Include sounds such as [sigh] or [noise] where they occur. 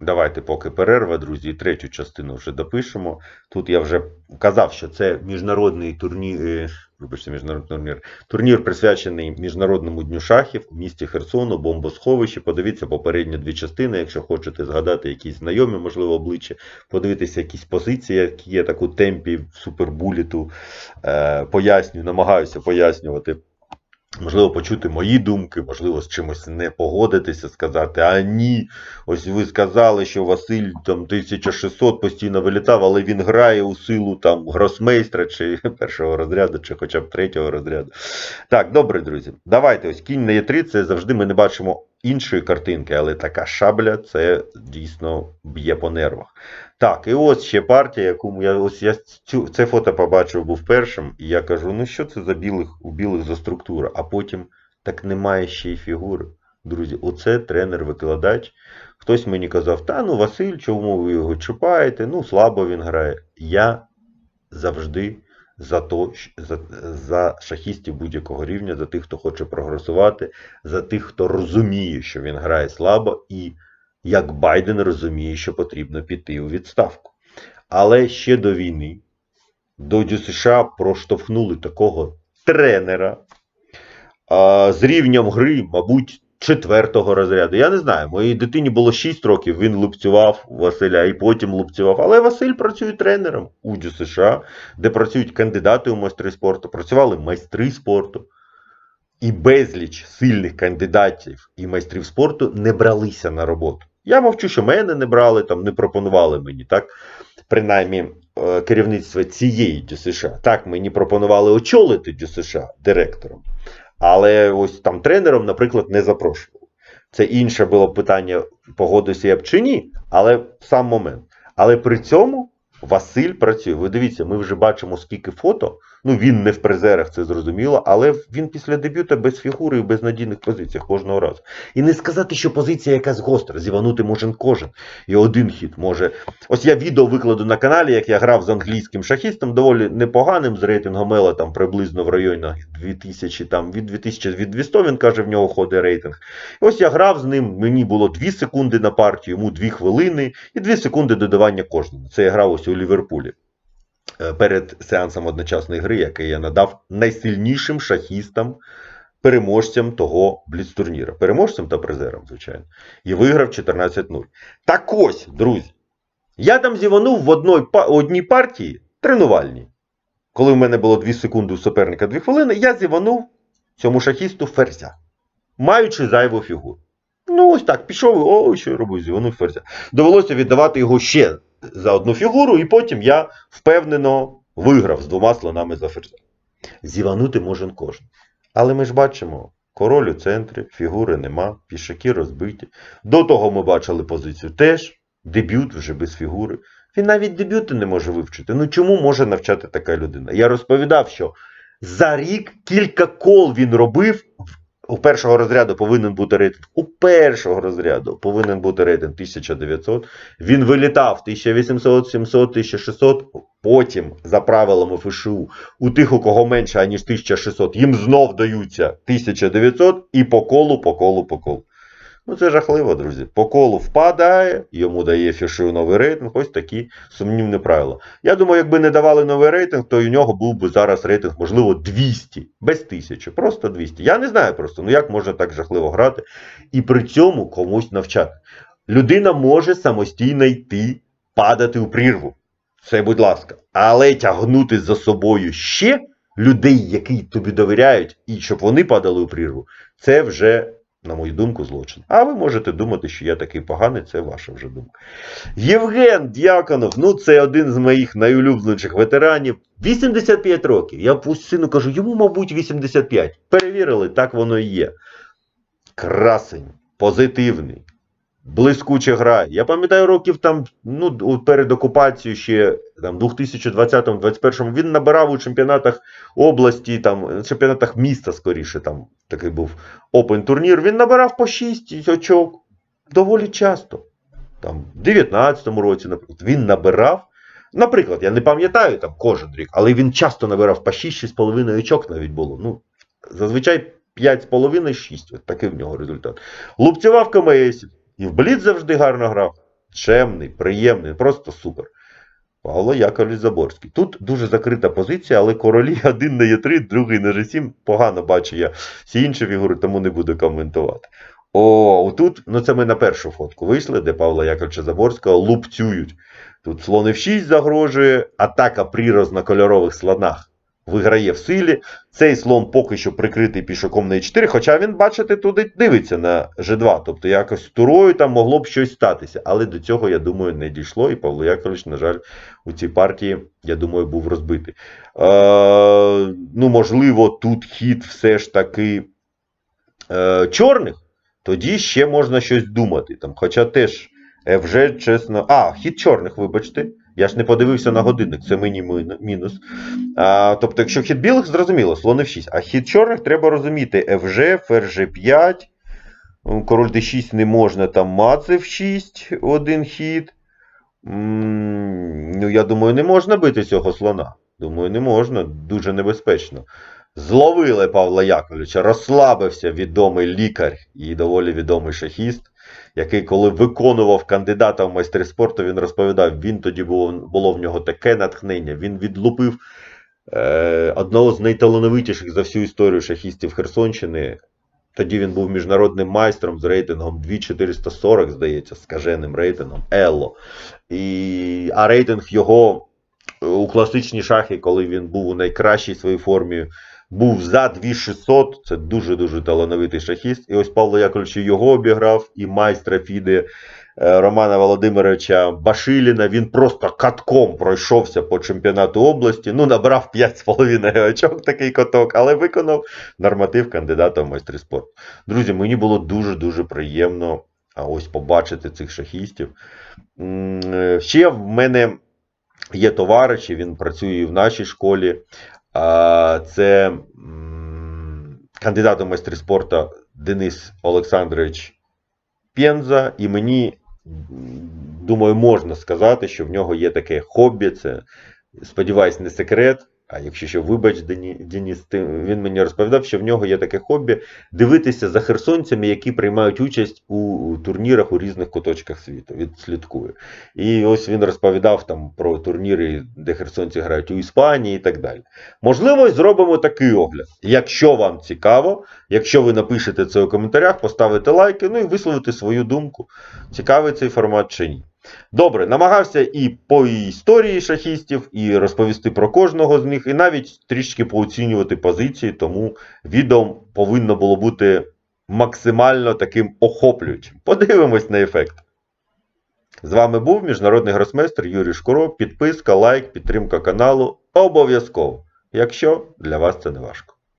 Давайте поки перерва, друзі, третю частину вже допишемо. Тут я вже казав, що це міжнародний турнір, е, вибачте, міжнародний турнір, турнір присвячений Міжнародному дню шахів у місті Херсону, бомбосховищі. Подивіться попередні дві частини, якщо хочете згадати якісь знайомі, можливо, обличчя, подивитися якісь позиції, які є так у темпі супербуліту. Е, пояснюю, намагаюся пояснювати. Можливо, почути мої думки, можливо, з чимось не погодитися, сказати, а ні, ось ви сказали, що Василь там 1600 постійно вилітав, але він грає у силу там гросмейстра чи [laughs] першого розряду, чи хоча б третього розряду. Так, добре, друзі. Давайте ось кінь на Е3, це завжди ми не бачимо іншої картинки, але така шабля це дійсно б'є по нервах. Так, і ось ще партія, яку я ось я цю це фото побачив був першим, і я кажу: ну що це за білих у білих за структура? А потім так немає ще й фігури. Друзі, оце тренер-викладач. Хтось мені казав, та ну Василь, чому ви його чіпаєте? Ну, слабо він грає. Я завжди за то, за, за шахістів будь-якого рівня, за тих, хто хоче прогресувати, за тих, хто розуміє, що він грає слабо, і як Байден розуміє, що потрібно піти у відставку. Але ще до війни до ДЮСШ проштовхнули такого тренера а, з рівнем гри, мабуть, четвертого розряду. Я не знаю, моїй дитині було 6 років, він лупцював Василя і потім лупцював. Але Василь працює тренером у ДЮСШ, де працюють кандидати у майстри спорту, працювали майстри спорту. І безліч сильних кандидатів і майстрів спорту не бралися на роботу. Я мовчу, що мене не брали, там не пропонували мені, так? Принаймні, е, керівництво цієї ДЮСШ. Так, мені пропонували очолити ДЮСШ директором. Але ось там тренером, наприклад, не запрошували. Це інше було питання, погодився я б чи ні, але сам момент. Але при цьому Василь працює. Ви дивіться, ми вже бачимо скільки фото. Ну, він не в призерах, це зрозуміло, але він після дебюта без фігури і без надійних позицій кожного разу. І не сказати, що позиція якась гостра, зіванути може кожен. І один хід може. Ось я відео викладу на каналі, як я грав з англійським шахістом, доволі непоганим, з рейтингом Ела там приблизно в районі 2000, там від 2000 від 200, він каже, в нього ходить рейтинг. І ось я грав з ним, мені було 2 секунди на партію, йому 2 хвилини і 2 секунди додавання кожному. Це я грав ось у Ліверпулі. Е, Перед сеансом одночасної гри, який я надав найсильнішим шахістам, переможцям того бліц-турніра. Переможцям та призерам, звичайно. І виграв 14-0. Так ось, друзі, я там зіванув в одній, одній партії тренувальній. Коли в мене було 2 секунди у суперника 2 хвилини, я зіванув цьому шахісту ферзя, маючи зайву фігуру. Ну, ось так, пішов, о, що я робив, зіванув ферзя. Довелося віддавати його ще за одну фігуру, і потім я впевнено виграв з двома слонами за ферзя. Зіванути може кожен. Але ми ж бачимо, король у центрі, фігури нема, пішаки розбиті. До того ми бачили позицію теж, дебют вже без фігури. Він навіть дебюти не може вивчити. Ну чому може навчати така людина? Я розповідав, що за рік кілька кол він робив. У першого розряду повинен бути рейтинг. У першого розряду повинен бути рейтинг 1900. Він вилітав 1800, 700, 1600. Потім, за правилами ФШУ, у тих, у кого менше, аніж 1600, їм знов даються 1900 і по колу, по колу, по колу. Ну це жахливо, друзі. По колу впадає, йому дає ФШУ новий рейтинг. Ось такі сумнівні правила. Я думаю, якби не давали новий рейтинг, то у нього був би зараз рейтинг, можливо, 200, без 1000, просто 200. Я не знаю просто, ну як можна так жахливо грати і при цьому комусь навчати. Людина може самостійно йти, падати у прірву. Це, будь ласка. Але тягнути за собою ще людей, які тобі довіряють, і щоб вони падали у прірву, це вже, на мою думку, злочин. А ви можете думати, що я такий поганий, це ваша вже думка. Євген Дяконов, ну це один з моїх найулюбленіших ветеранів. 85 років. Я сину кажу, йому, мабуть, 85. Перевірили, так воно і є. Красень, позитивний, блискуче грає. Я пам'ятаю років там, ну, перед окупацією ще там 2020-2021 він набирав у чемпіонатах області, там, чемпіонатах міста скоріше, там такий був опен турнір. Він набирав по 6 очок доволі часто. Там, в 19-му році, наприклад, він набирав. Наприклад, я не пам'ятаю там кожен рік, але він часто набирав по 6-6,5 очок навіть було. Ну, зазвичай 5,5-6. От такий в нього результат. Лупцював КМС. І в Бліц завжди гарно грав. чемний, приємний, просто супер. Павло Яковлевич Заборський. Тут дуже закрита позиція, але королі [laughs] один на Е3, другий на G7. Погано бачу я всі інші фігури, тому не буду коментувати. О, тут, ну це ми на першу фотку вийшли, де Павла Яковлевича Заборського лупцюють. Тут слон F6 загрожує, атака при рознокольорових слонах виграє в силі. Цей слон поки що прикритий пішаком на e4, хоча він, бачите, туди дивиться на G2. Тобто якось турою там могло б щось статися. Але до цього, я думаю, не дійшло. І Павло Яковлевич, на жаль, у цій партії, я думаю, був розбитий. Е, ну, можливо, тут хід все ж таки е, чорних, тоді ще можна щось думати. Там, хоча теж е, вже чесно. А, хід чорних, вибачте. Я ж не подивився на годинник, це мені мінус. А, тобто, якщо хід білих, зрозуміло, слон F6. А хід чорних треба розуміти FG, ферзь G5, король D6 не можна, там мац F6, один хід. Ну, я думаю, не можна бити цього слона. Думаю, не можна, дуже небезпечно. Зловили Павла Яковлевича, розслабився відомий лікар і доволі відомий шахіст, який, коли виконував кандидата в майстри спорту, він розповідав, він тоді було, було в нього таке натхнення. Він відлупив е, одного з найталановитіших за всю історію шахістів Херсонщини. Тоді він був міжнародним майстром з рейтингом 2440, здається, скаженим рейтингом Елло. І, а рейтинг його у класичні шахи, коли він був у найкращій своїй формі, був за 2600. Це дуже-дуже талановитий шахіст. І ось Павло Яковлевич його обіграв, і майстра Фіди е, Романа Володимировича Башиліна. Він просто катком пройшовся по чемпіонату області. Ну, набрав 5,5 очок такий каток, але виконав норматив кандидата в майстри спорту. Друзі, мені було дуже-дуже приємно ось побачити цих шахістів. Е, Ще в мене є товариш, він працює і в нашій школі. Це кандидат у майстри спорту Денис Олександрович Пенза. І мені, думаю, можна сказати, що в нього є таке хобі. Це, сподіваюсь, не секрет. А якщо що, вибач, Деніс, він мені розповідав, що в нього є таке хобі дивитися за херсонцями, які приймають участь у, турнірах у різних куточках світу. Він слідкує. І ось він розповідав там про турніри, де херсонці грають у Іспанії і так далі. Можливо, зробимо такий огляд. Якщо вам цікаво, якщо ви напишете це у коментарях, поставите лайки, ну і висловите свою думку, цікавий цей формат чи ні. Добре, намагався і по історії шахістів, і розповісти про кожного з них, і навіть трішки пооцінювати позиції, тому відео повинно було бути максимально таким охоплюючим. Подивимось на ефект. З вами був міжнародний гросмейстер Юрій Шкуро. Підписка, лайк, підтримка каналу обов'язково, якщо для вас це не важко.